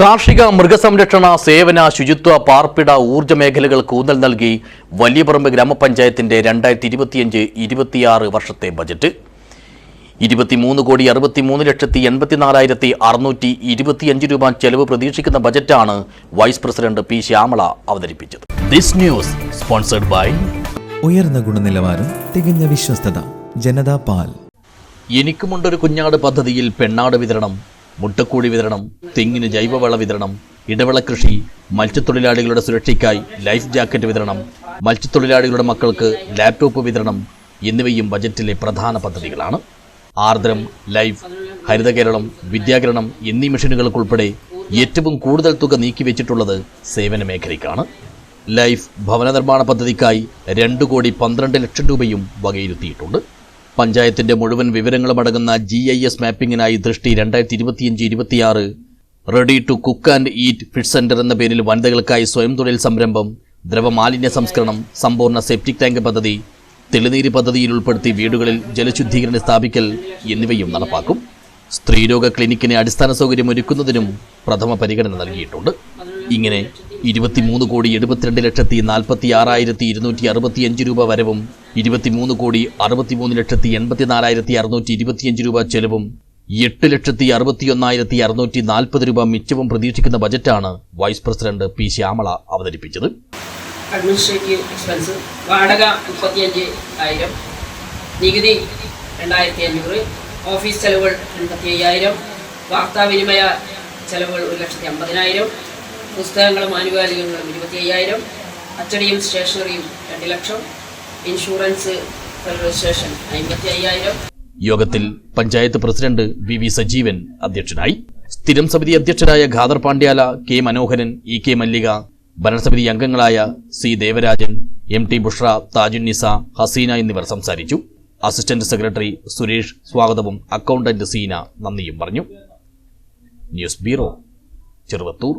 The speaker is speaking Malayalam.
കാർഷിക മൃഗസംരക്ഷണ സേവന ശുചിത്വ പാർപ്പിട ഊർജ മേഖലകൾക്ക് ഊന്നൽ നൽകി വലിയപറമ്പ് ഗ്രാമപഞ്ചായത്തിന്റെ രണ്ടായിരത്തി ഇരുപത്തിയഞ്ച് ഇരുപത്തിയാറ് വർഷത്തെ ബജറ്റ്. ഇരുപത്തിമൂന്ന് കോടി അറുപത്തിമൂന്ന് ലക്ഷത്തി എൺപത്തിനാലായിരത്തി അറുന്നൂറ്റി ഇരുപത്തിയഞ്ച് രൂപ ചെലവ് പ്രതീക്ഷിക്കുന്ന ബജറ്റാണ് വൈസ് പ്രസിഡന്റ് പി ശ്യാമള അവതരിപ്പിച്ചത്. ദിസ് ന്യൂസ് സ്പോൺസർഡ് ബൈ ഉയർന്ന ഗുണനിലവാരം തികഞ്ഞ വിശ്വസ്തത ജനതാ പാൽ. എനിക്കുമുണ്ടൊരു കുഞ്ഞാട് പദ്ധതിയിൽ പെണ്ണാട് വിതരണം. മുട്ടക്കൂടി വിതരണം തെങ്ങിന് ജൈവവള വിതരണം ഇടവിള കൃഷി മത്സ്യത്തൊഴിലാളികളുടെ സുരക്ഷയ്ക്കായി ലൈഫ് ജാക്കറ്റ് വിതരണം മത്സ്യത്തൊഴിലാളികളുടെ മക്കൾക്ക് ലാപ്ടോപ്പ് വിതരണം എന്നിവയും ബജറ്റിലെ പ്രധാന പദ്ധതികളാണ്. ആർദ്രം ലൈഫ് ഹരിത കേരളം വിദ്യാകരണം എന്നീ മിഷനുകൾക്കുൾപ്പെടെ ഏറ്റവും കൂടുതൽ തുക നീക്കിവെച്ചിട്ടുള്ളത് സേവന മേഖലയ്ക്കാണ്. ലൈഫ് ഭവന നിർമ്മാണ പദ്ധതിക്കായി രണ്ട് കോടി പന്ത്രണ്ട് ലക്ഷം രൂപയും വകയിരുത്തിയിട്ടുണ്ട്. പഞ്ചായത്തിന്റെ മുഴുവൻ വിവരങ്ങളും അടങ്ങുന്ന ജി ഐ എസ് മാപ്പിംഗിനായി ദൃഷ്ടി രണ്ടായിരത്തി ഇരുപത്തിയഞ്ച് ഇരുപത്തിയാറ്. Ready to cook and eat fish centre എന്ന പേരിൽ വനിതകൾക്കായി സ്വയം തൊഴിൽ സംരംഭം ദ്രവമാലിന്യ സംസ്കരണം സമ്പൂർണ സെപ്റ്റിക് ടാങ്ക് പദ്ധതി തെളിനീര് പദ്ധതിയിൽ ഉൾപ്പെടുത്തി വീടുകളിൽ ജലശുദ്ധീകരണം സ്ഥാപിക്കൽ എന്നിവയും നടപ്പാക്കും. സ്ത്രീരോഗ ക്ലിനിക്കിന് അടിസ്ഥാന സൗകര്യം ഒരുക്കുന്നതിനും പ്രഥമ പരിഗണന നൽകിയിട്ടുണ്ട്. ഇങ്ങനെ ഇരുപത്തിമൂന്ന് കോടി എഴുപത്തിരണ്ട് ലക്ഷത്തി നാൽപ്പത്തി ആറായിരത്തി ഇരുന്നൂറ്റി അറുപത്തിയഞ്ച് രൂപ വരവും ഇരുപത്തിമൂന്ന് കോടി അറുപത്തിമൂന്ന് ലക്ഷത്തി എൺപത്തിനാലായിരത്തി അറുന്നൂറ്റി ഇരുപത്തിയഞ്ച് രൂപ ചെലവും എട്ട് ലക്ഷത്തി അറുപത്തിയൊന്നായിരത്തി അറുന്നൂറ്റി നാൽപ്പത് രൂപ മിച്ചവും പ്രതീക്ഷിക്കുന്ന ബജറ്റാണ് വൈസ് പ്രസിഡന്റ് പി ശ്യാമള അവതരിപ്പിച്ചത്. ഓഫീസ് ചെലവുകൾ എൺപത്തി അയ്യായിരം വാർത്താവിനിമയ ചെലവുകൾ ഒരു ലക്ഷത്തി അമ്പതിനായിരം പുസ്തകങ്ങളും ആനുകാലികങ്ങളും ഇരുപത്തി അയ്യായിരം അച്ചടിയും സ്റ്റേഷനറിയും രണ്ട് ലക്ഷം ഇൻഷുറൻസ് രജിസ്ട്രേഷൻ അമ്പത്തി അയ്യായിരം യോഗത്തിൽ panchayat president V V Sajeevan അധ്യക്ഷനായി. സ്ഥിരം സമിതി അധ്യക്ഷരായ Khader Pandyala K Manoharan E K Mallika ഭരണസമിതി അംഗങ്ങളായ C Devarajan M T Bushra Thajunnisa Haseena എന്നിവർ സംസാരിച്ചു. അസിസ്റ്റന്റ് സെക്രട്ടറി സുരേഷ് സ്വാഗതവും അക്കൗണ്ടന്റ് സീന നന്ദിയും പറഞ്ഞു. News bureau Cheruvathur.